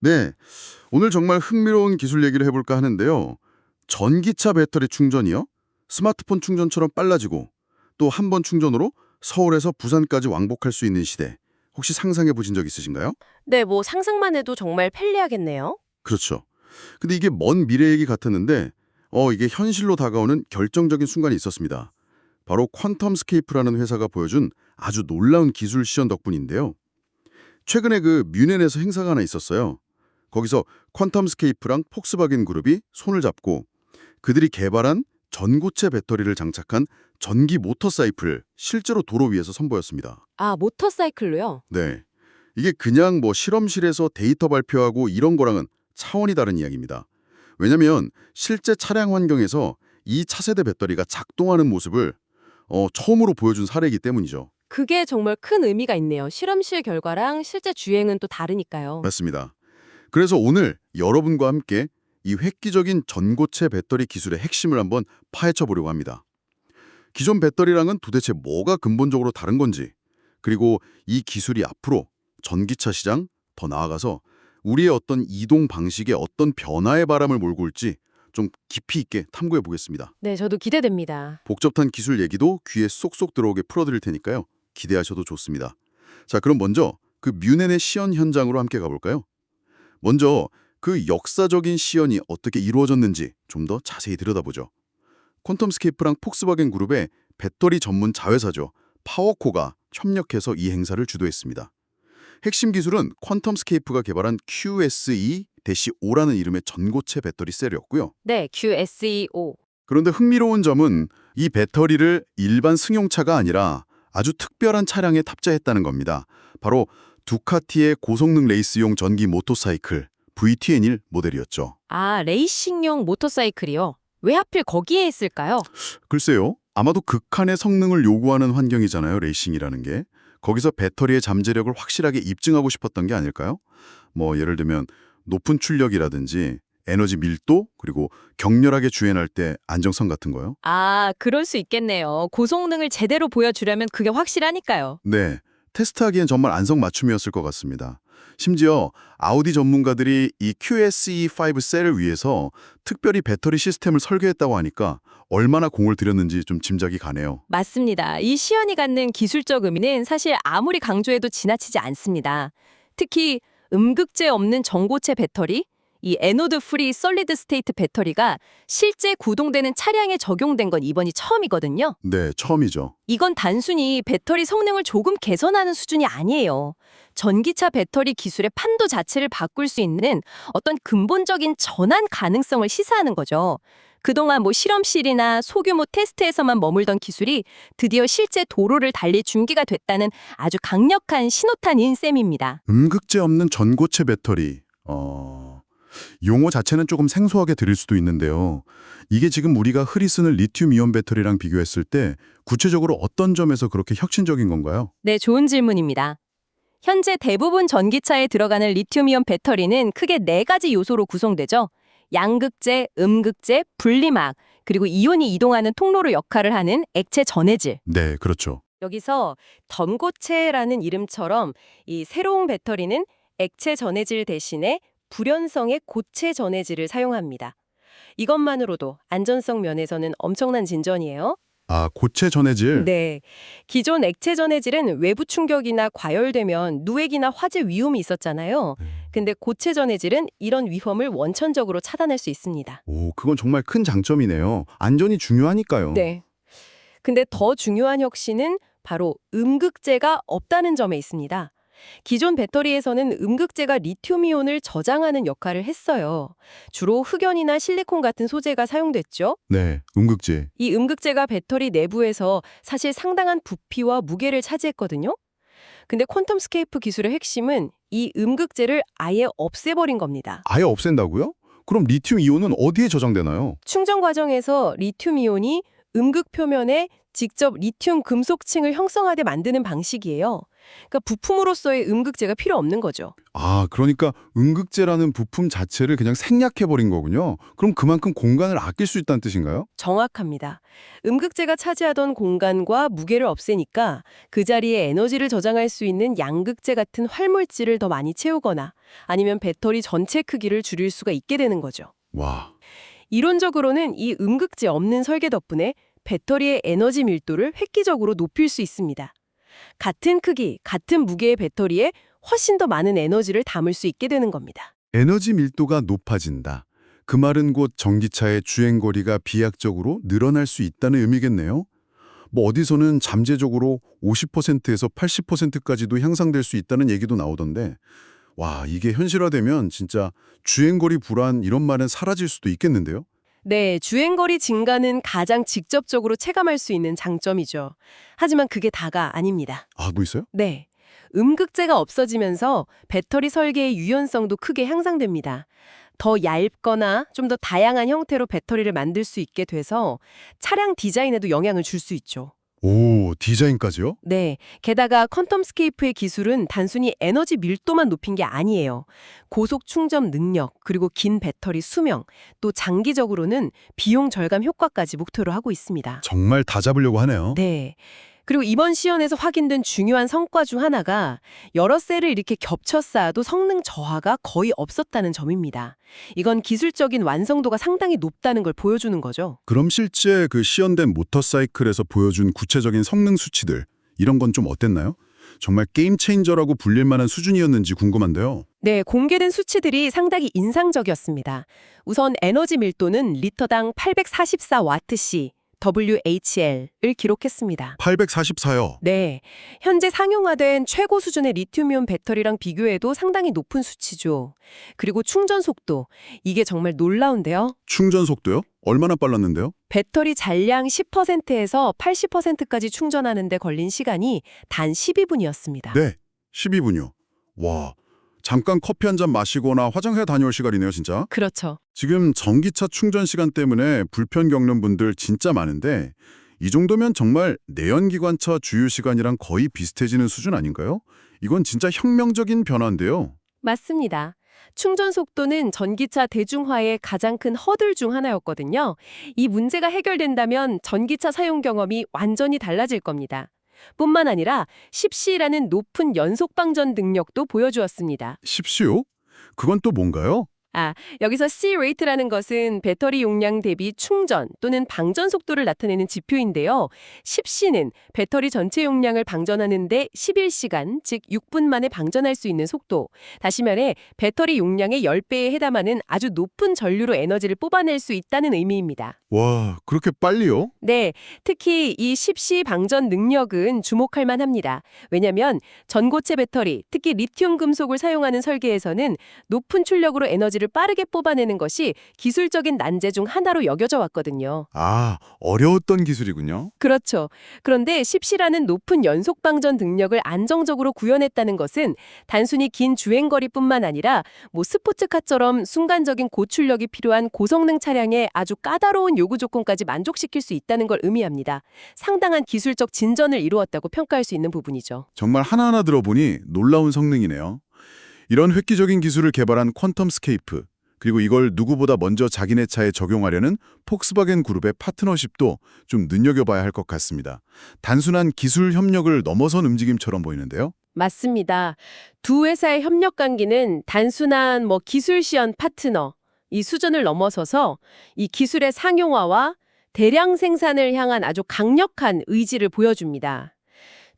네, 오늘 정말 흥미로운 기술 얘기를 해볼까 하는데요. 전기차 배터리 충전이요? 스마트폰 충전처럼 빨라지고 또 한 번 충전으로 서울에서 부산까지 왕복할 수 있는 시대. 혹시 상상해 보신 적 있으신가요? 네, 뭐 상상만 해도 정말 편리하겠네요. 그렇죠. 근데 이게 먼 미래 얘기 같았는데 어 이게 현실로 다가오는 결정적인 순간이 있었습니다. 바로 퀀텀스케이프라는 회사가 보여준 아주 놀라운 기술 시연 덕분인데요. 최근에 그 뮌헨에서 행사가 하나 있었어요. 거기서 퀀텀스케이프랑 폭스바겐 그룹이 손을 잡고 그들이 개발한 전고체 배터리를 장착한 전기 모터사이클을 실제로 도로 위에서 선보였습니다. 아, 모터사이클로요? 네. 이게 그냥 뭐 실험실에서 데이터 발표하고 이런 거랑은 차원이 다른 이야기입니다. 왜냐면 실제 차량 환경에서 이 차세대 배터리가 작동하는 모습을 어, 처음으로 보여준 사례이기 때문이죠. 그게 정말 큰 의미가 있네요. 실험실 결과랑 실제 주행은 또 다르니까요. 맞습니다. 그래서 오늘 여러분과 함께 이 획기적인 전고체 배터리 기술의 핵심을 한번 파헤쳐 보려고 합니다. 기존 배터리랑은 도대체 뭐가 근본적으로 다른 건지, 그리고 이 기술이 앞으로 전기차 시장, 더 나아가서 우리의 어떤 이동 방식에 어떤 변화의 바람을 몰고 올지 좀 깊이 있게 탐구해 보겠습니다. 네, 저도 기대됩니다. 복잡한 기술 얘기도 귀에 쏙쏙 들어오게 풀어드릴 테니까요. 기대하셔도 좋습니다. 자, 그럼 먼저 그 뮌헨의 시연 현장으로 함께 가볼까요? 먼저 그 역사적인 시연이 어떻게 이루어졌는지 좀 더 자세히 들여다보죠. 퀀텀스케이프랑 폭스바겐 그룹의 배터리 전문 자회사죠. 파워코가 협력해서 이 행사를 주도했습니다. 핵심 기술은 퀀텀스케이프가 개발한 QSE-5라는 이름의 전고체 배터리 셀이었고요. 네, QSEO. 그런데 흥미로운 점은 이 배터리를 일반 승용차가 아니라 아주 특별한 차량에 탑재했다는 겁니다. 바로 두카티의 고성능 레이스용 전기 모터사이클 VTN1 모델이었죠. 아, 레이싱용 모터사이클이요? 왜 하필 거기에 했을까요? 글쎄요. 아마도 극한의 성능을 요구하는 환경이잖아요. 레이싱이라는 게. 거기서 배터리의 잠재력을 확실하게 입증하고 싶었던 게 아닐까요? 뭐 예를 들면 높은 출력이라든지 에너지 밀도 그리고 격렬하게 주행할 때 안정성 같은 거요. 아, 그럴 수 있겠네요. 고성능을 제대로 보여주려면 그게 확실하니까요. 네, 테스트하기엔 정말 안성맞춤이었을 것 같습니다. 심지어 아우디 전문가들이 이 QSE5 셀을 위해서 특별히 배터리 시스템을 설계했다고 하니까 얼마나 공을 들였는지 좀 짐작이 가네요. 맞습니다. 이 시연이 갖는 기술적 의미는 사실 아무리 강조해도 지나치지 않습니다. 특히 음극재 없는 전고체 배터리, 이 에노드 프리 솔리드 스테이트 배터리가 실제 구동되는 차량에 적용된 건 이번이 처음이거든요. 네, 처음이죠. 이건 단순히 배터리 성능을 조금 개선하는 수준이 아니에요. 전기차 배터리 기술의 판도 자체를 바꿀 수 있는 어떤 근본적인 전환 가능성을 시사하는 거죠. 그동안 뭐 실험실이나 소규모 테스트에서만 머물던 기술이 드디어 실제 도로를 달릴 준비가 됐다는 아주 강력한 신호탄인 셈입니다. 음극재 없는 전고체 배터리. 어... 용어 자체는 조금 생소하게 들릴 수도 있는데요. 이게 지금 우리가 흔히 쓰는 리튬 이온 배터리랑 비교했을 때 구체적으로 어떤 점에서 그렇게 혁신적인 건가요? 네, 좋은 질문입니다. 현재 대부분 전기차에 들어가는 리튬이온 배터리는 크게 네 가지 요소로 구성되죠. 양극재, 음극재, 분리막, 그리고 이온이 이동하는 통로로 역할을 하는 액체 전해질. 네, 그렇죠. 여기서 덤고체라는 이름처럼 이 새로운 배터리는 액체 전해질 대신에 불연성의 고체 전해질을 사용합니다. 이것만으로도 안전성 면에서는 엄청난 진전이에요. 아, 고체 전해질. 네. 기존 액체 전해질은 외부 충격이나 과열되면 누액이나 화재 위험이 있었잖아요. 근데 고체 전해질은 이런 위험을 원천적으로 차단할 수 있습니다. 오, 그건 정말 큰 장점이네요. 안전이 중요하니까요. 네. 근데 더 중요한 혁신은 바로 음극재가 없다는 점에 있습니다. 기존 배터리에서는 음극재가 리튬이온을 저장하는 역할을 했어요. 주로 흑연이나 실리콘 같은 소재가 사용됐죠. 네, 음극재. 이 음극재가 배터리 내부에서 사실 상당한 부피와 무게를 차지했거든요. 근데 퀀텀 스케이프 기술의 핵심은 이 음극재를 아예 없애버린 겁니다. 아예 없앤다고요? 그럼 리튬 이온은 어디에 저장되나요? 충전 과정에서 리튬 이온이 음극 표면에 직접 리튬 금속층을 형성하게 만드는 방식이에요. 그러니까 부품으로서의 음극재가 필요 없는 거죠. 아, 그러니까 음극재라는 부품 자체를 그냥 생략해버린 거군요. 그럼 그만큼 공간을 아낄 수 있다는 뜻인가요? 정확합니다. 음극재가 차지하던 공간과 무게를 없애니까 그 자리에 에너지를 저장할 수 있는 양극재 같은 활물질을 더 많이 채우거나 아니면 배터리 전체 크기를 줄일 수가 있게 되는 거죠. 와, 이론적으로는 이 음극재 없는 설계 덕분에 배터리의 에너지 밀도를 획기적으로 높일 수 있습니다. 같은 크기, 같은 무게의 배터리에 훨씬 더 많은 에너지를 담을 수 있게 되는 겁니다. 에너지 밀도가 높아진다. 그 말은 곧 전기차의 주행거리가 비약적으로 늘어날 수 있다는 의미겠네요. 뭐 어디서는 잠재적으로 50%에서 80%까지도 향상될 수 있다는 얘기도 나오던데 와, 이게 현실화되면 진짜 주행거리 불안 이런 말은 사라질 수도 있겠는데요? 네, 주행거리 증가는 가장 직접적으로 체감할 수 있는 장점이죠. 하지만 그게 다가 아닙니다. 아, 뭐 있어요? 네. 음극재가 없어지면서 배터리 설계의 유연성도 크게 향상됩니다. 더 얇거나 좀 더 다양한 형태로 배터리를 만들 수 있게 돼서 차량 디자인에도 영향을 줄 수 있죠. 오, 디자인까지요? 네. 게다가 퀀텀 스케이프의 기술은 단순히 에너지 밀도만 높인 게 아니에요. 고속 충전 능력, 그리고 긴 배터리 수명, 또 장기적으로는 비용 절감 효과까지 목표로 하고 있습니다. 정말 다 잡으려고 하네요. 네. 그리고 이번 시연에서 확인된 중요한 성과 중 하나가 여러 셀을 이렇게 겹쳐 쌓아도 성능 저하가 거의 없었다는 점입니다. 이건 기술적인 완성도가 상당히 높다는 걸 보여주는 거죠. 그럼 실제 그 시연된 모터 사이클에서 보여준 구체적인 성능 수치들 이런 건 좀 어땠나요? 정말 게임 체인저라고 불릴 만한 수준이었는지 궁금한데요. 네, 공개된 수치들이 상당히 인상적이었습니다. 우선 에너지 밀도는 리터당 844와트시, WHL을 기록했습니다. 844요. 네, 현재 상용화된 최고 수준의 리튬이온 배터리랑 비교해도 상당히 높은 수치죠. 그리고 충전 속도, 이게 정말 놀라운데요. 충전 속도요? 얼마나 빨랐는데요? 배터리 잔량 10%에서 80%까지 충전하는 데 걸린 시간이 단 12분이었습니다. 네, 12분이요. 와, 잠깐 커피 한 잔 마시거나 화장해 다녀올 시간이네요, 진짜. 그렇죠. 지금 전기차 충전 시간 때문에 불편 겪는 분들 진짜 많은데 이 정도면 정말 내연기관차 주유 시간이랑 거의 비슷해지는 수준 아닌가요? 이건 진짜 혁명적인 변화인데요. 맞습니다. 충전 속도는 전기차 대중화의 가장 큰 허들 중 하나였거든요. 이 문제가 해결된다면 전기차 사용 경험이 완전히 달라질 겁니다. 뿐만 아니라 10C라는 높은 연속 방전 능력도 보여주었습니다. 십시오? 그건 또 뭔가요? 여기서 C 레이트라는 것은 배터리 용량 대비 충전 또는 방전 속도를 나타내는 지표인데요. 10C는 배터리 전체 용량을 방전하는데 11시간, 즉 6분 만에 방전할 수 있는 속도. 다시 말해 배터리 용량의 10배에 해당하는 아주 높은 전류로 에너지를 뽑아낼 수 있다는 의미입니다. 와, 그렇게 빨리요? 네, 특히 이 10C 방전 능력은 주목할 만합니다. 왜냐하면 전고체 배터리, 특히 리튬 금속을 사용하는 설계에서는 높은 출력으로 에너지를 빠르게 뽑아내는 것이 기술적인 난제 중 하나로 여겨져 왔거든요. 아, 어려웠던 기술이군요. 그렇죠. 그런데 10C라는 높은 연속 방전 능력을 안정적으로 구현했다는 것은 단순히 긴 주행거리뿐만 아니라 뭐 스포츠카처럼 순간적인 고출력이 필요한 고성능 차량의 아주 까다로운 요구 조건까지 만족시킬 수 있다는 걸 의미합니다. 상당한 기술적 진전을 이루었다고 평가할 수 있는 부분이죠. 정말 하나하나 들어보니 놀라운 성능이네요. 이런 획기적인 기술을 개발한 퀀텀 스케이프, 그리고 이걸 누구보다 먼저 자기네 차에 적용하려는 폭스바겐 그룹의 파트너십도 좀 눈여겨봐야 할 것 같습니다. 단순한 기술 협력을 넘어선 움직임처럼 보이는데요. 맞습니다. 두 회사의 협력 관계는 단순한 뭐 기술 시연 파트너 이 수준을 넘어서서 이 기술의 상용화와 대량 생산을 향한 아주 강력한 의지를 보여줍니다.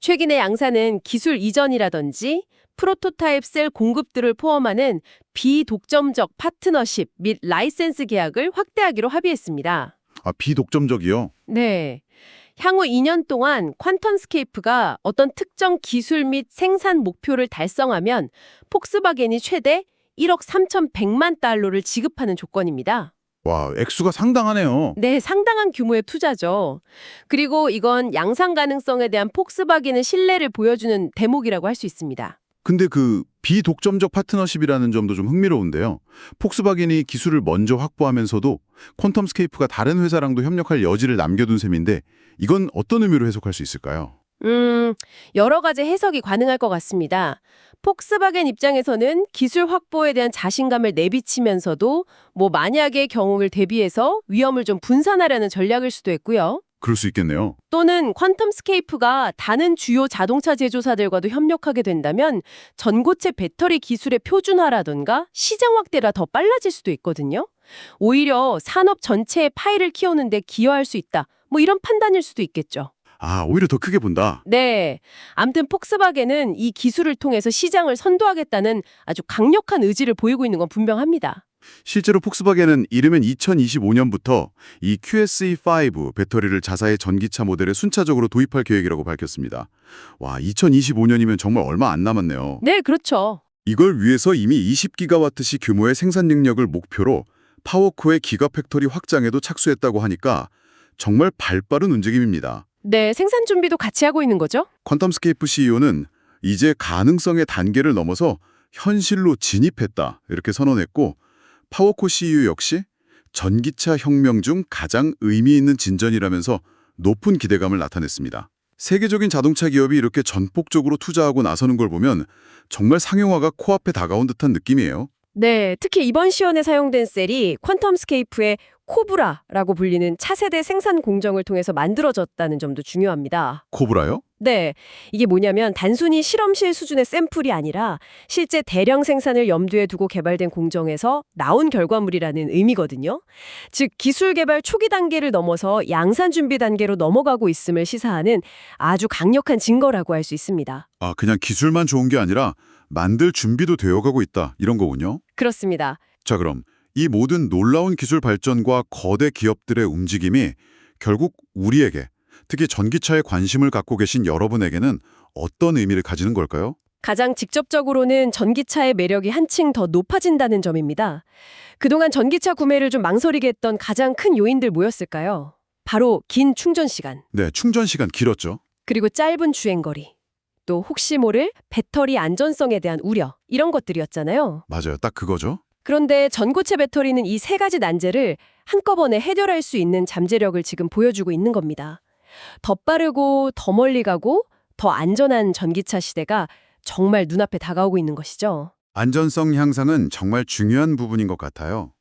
최근의 양사는 기술 이전이라든지 프로토타입 셀 공급들을 포함하는 비독점적 파트너십 및 라이센스 계약을 확대하기로 합의했습니다. 아, 비독점적이요? 네. 향후 2년 동안 퀀텀스케이프가 어떤 특정 기술 및 생산 목표를 달성하면 폭스바겐이 최대 1억 3,100만 달러를 지급하는 조건입니다. 와, 액수가 상당하네요. 네, 상당한 규모의 투자죠. 그리고 이건 양산 가능성에 대한 폭스바겐의 신뢰를 보여주는 대목이라고 할 수 있습니다. 근데 그 비독점적 파트너십이라는 점도 좀 흥미로운데요. 폭스바겐이 기술을 먼저 확보하면서도 퀀텀스케이프가 다른 회사랑도 협력할 여지를 남겨둔 셈인데 이건 어떤 의미로 해석할 수 있을까요? 음, 여러 가지 해석이 가능할 것 같습니다. 폭스바겐 입장에서는 기술 확보에 대한 자신감을 내비치면서도 뭐 만약의 경우를 대비해서 위험을 좀 분산하려는 전략일 수도 있고요. 그럴 수 있겠네요. 또는 퀀텀스케이프가 다른 주요 자동차 제조사들과도 협력하게 된다면 전고체 배터리 기술의 표준화라던가 시장 확대가 더 빨라질 수도 있거든요. 오히려 산업 전체의 파이를 키우는 데 기여할 수 있다. 뭐 이런 판단일 수도 있겠죠. 아, 오히려 더 크게 본다. 네. 암튼 폭스바겐은 이 기술을 통해서 시장을 선도하겠다는 아주 강력한 의지를 보이고 있는 건 분명합니다. 실제로 폭스바겐은 이르면 2025년부터 이 QSE5 배터리를 자사의 전기차 모델에 순차적으로 도입할 계획이라고 밝혔습니다. 와, 2025년이면 정말 얼마 안 남았네요. 네, 그렇죠. 이걸 위해서 이미 20기가와트시 규모의 생산 능력을 목표로 파워코의 기가 팩토리 확장에도 착수했다고 하니까 정말 발빠른 움직임입니다. 네, 생산 준비도 같이 하고 있는 거죠? 퀀텀스케이프 CEO는 이제 가능성의 단계를 넘어서 현실로 진입했다 이렇게 선언했고 파워코 CEO 역시 전기차 혁명 중 가장 의미 있는 진전이라면서 높은 기대감을 나타냈습니다. 세계적인 자동차 기업이 이렇게 전폭적으로 투자하고 나서는 걸 보면 정말 상용화가 코앞에 다가온 듯한 느낌이에요. 네, 특히 이번 시연에 사용된 셀이 퀀텀스케이프의 코브라라고 불리는 차세대 생산 공정을 통해서 만들어졌다는 점도 중요합니다. 코브라요? 네, 이게 뭐냐면 단순히 실험실 수준의 샘플이 아니라 실제 대량 생산을 염두에 두고 개발된 공정에서 나온 결과물이라는 의미거든요. 즉, 기술 개발 초기 단계를 넘어서 양산 준비 단계로 넘어가고 있음을 시사하는 아주 강력한 증거라고 할 수 있습니다. 아, 그냥 기술만 좋은 게 아니라 만들 준비도 되어가고 있다 이런 거군요. 그렇습니다. 자 그럼 이 모든 놀라운 기술 발전과 거대 기업들의 움직임이 결국 우리에게 특히 전기차에 관심을 갖고 계신 여러분에게는 어떤 의미를 가지는 걸까요? 가장 직접적으로는 전기차의 매력이 한층 더 높아진다는 점입니다. 그동안 전기차 구매를 좀 망설이게 했던 가장 큰 요인들 뭐였을까요? 바로 긴 충전 시간, 네, 충전 시간 길었죠. 그리고 짧은 주행 거리, 또 혹시 모를 배터리 안전성에 대한 우려, 이런 것들이었잖아요. 맞아요, 딱 그거죠. 그런데 전고체 배터리는 이 세 가지 난제를 한꺼번에 해결할 수 있는 잠재력을 지금 보여주고 있는 겁니다. 더 빠르고 더 멀리 가고 더 안전한 전기차 시대가 정말 눈앞에 다가오고 있는 것이죠. 안전성 향상은 정말 중요한 부분인 것 같아요.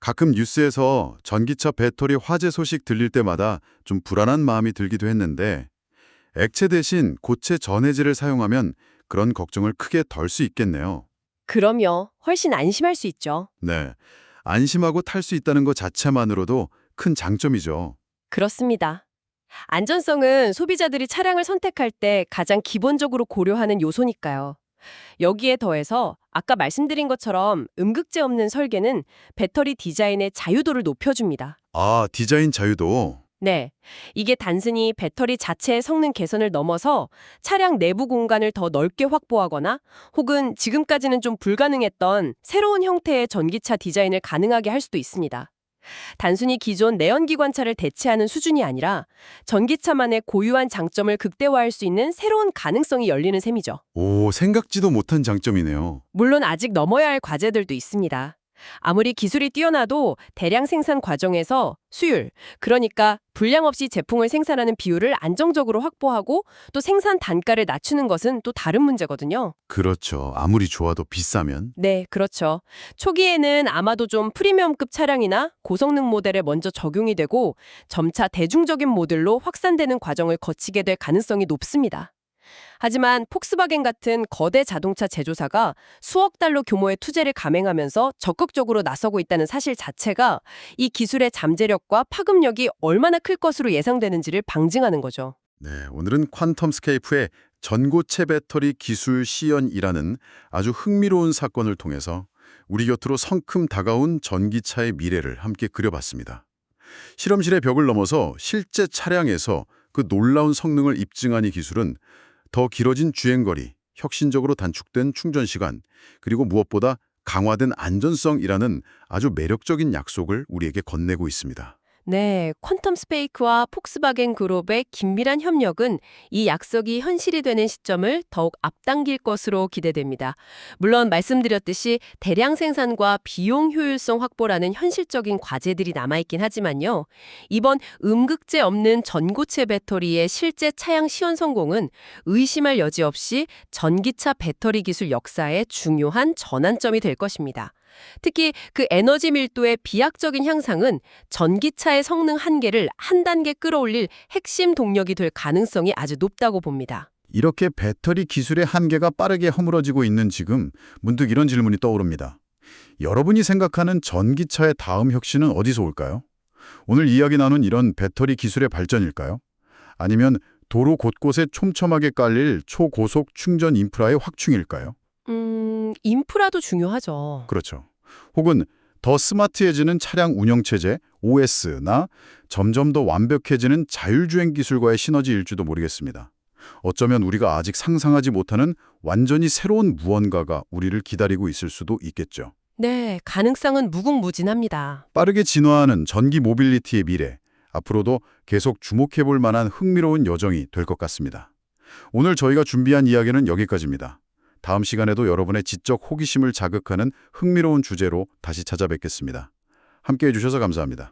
가끔 뉴스에서 전기차 배터리 화재 소식 들릴 때마다 좀 불안한 마음이 들기도 했는데 액체 대신 고체 전해질을 사용하면 그런 걱정을 크게 덜 수 있겠네요. 그럼요. 훨씬 안심할 수 있죠. 네. 안심하고 탈 수 있다는 것 자체만으로도 큰 장점이죠. 그렇습니다. 안전성은 소비자들이 차량을 선택할 때 가장 기본적으로 고려하는 요소니까요. 여기에 더해서 아까 말씀드린 것처럼 음극재 없는 설계는 배터리 디자인의 자유도를 높여줍니다. 아, 디자인 자유도. 네. 이게 단순히 배터리 자체의 성능 개선을 넘어서 차량 내부 공간을 더 넓게 확보하거나 혹은 지금까지는 좀 불가능했던 새로운 형태의 전기차 디자인을 가능하게 할 수도 있습니다. 단순히 기존 내연기관차를 대체하는 수준이 아니라 전기차만의 고유한 장점을 극대화할 수 있는 새로운 가능성이 열리는 셈이죠. 오, 생각지도 못한 장점이네요. 물론 아직 넘어야 할 과제들도 있습니다. 아무리 기술이 뛰어나도 대량 생산 과정에서 수율, 그러니까 불량 없이 제품을 생산하는 비율을 안정적으로 확보하고 또 생산 단가를 낮추는 것은 또 다른 문제거든요. 그렇죠. 아무리 좋아도 비싸면. 네, 그렇죠. 초기에는 아마도 좀 프리미엄급 차량이나 고성능 모델에 먼저 적용이 되고 점차 대중적인 모델로 확산되는 과정을 거치게 될 가능성이 높습니다. 하지만 폭스바겐 같은 거대 자동차 제조사가 수억 달러 규모의 투자를 감행하면서 적극적으로 나서고 있다는 사실 자체가 이 기술의 잠재력과 파급력이 얼마나 클 것으로 예상되는지를 방증하는 거죠. 네, 오늘은 퀀텀 스케이프의 전고체 배터리 기술 시연이라는 아주 흥미로운 사건을 통해서 우리 곁으로 성큼 다가온 전기차의 미래를 함께 그려봤습니다. 실험실의 벽을 넘어서 실제 차량에서 그 놀라운 성능을 입증한 이 기술은 더 길어진 주행거리, 혁신적으로 단축된 충전 시간, 그리고 무엇보다 강화된 안전성이라는 아주 매력적인 약속을 우리에게 건네고 있습니다. 네, 퀀텀 스페이크와 폭스바겐 그룹의 긴밀한 협력은 이 약속이 현실이 되는 시점을 더욱 앞당길 것으로 기대됩니다. 물론 말씀드렸듯이 대량 생산과 비용 효율성 확보라는 현실적인 과제들이 남아있긴 하지만요. 이번 음극재 없는 전고체 배터리의 실제 차량 시연 성공은 의심할 여지 없이 전기차 배터리 기술 역사의 중요한 전환점이 될 것입니다. 특히 그 에너지 밀도의 비약적인 향상은 전기차의 성능 한계를 한 단계 끌어올릴 핵심 동력이 될 가능성이 아주 높다고 봅니다. 이렇게 배터리 기술의 한계가 빠르게 허물어지고 있는 지금 문득 이런 질문이 떠오릅니다. 여러분이 생각하는 전기차의 다음 혁신은 어디서 올까요? 오늘 이야기 나눈 이런 배터리 기술의 발전일까요? 아니면 도로 곳곳에 촘촘하게 깔릴 초고속 충전 인프라의 확충일까요? 음, 인프라도 중요하죠. 그렇죠. 혹은 더 스마트해지는 차량 운영체제, OS나 점점 더 완벽해지는 자율주행 기술과의 시너지일지도 모르겠습니다. 어쩌면 우리가 아직 상상하지 못하는 완전히 새로운 무언가가 우리를 기다리고 있을 수도 있겠죠. 네, 가능성은 무궁무진합니다. 빠르게 진화하는 전기 모빌리티의 미래, 앞으로도 계속 주목해볼 만한 흥미로운 여정이 될 것 같습니다. 오늘 저희가 준비한 이야기는 여기까지입니다. 다음 시간에도 여러분의 지적 호기심을 자극하는 흥미로운 주제로 다시 찾아뵙겠습니다. 함께해 주셔서 감사합니다.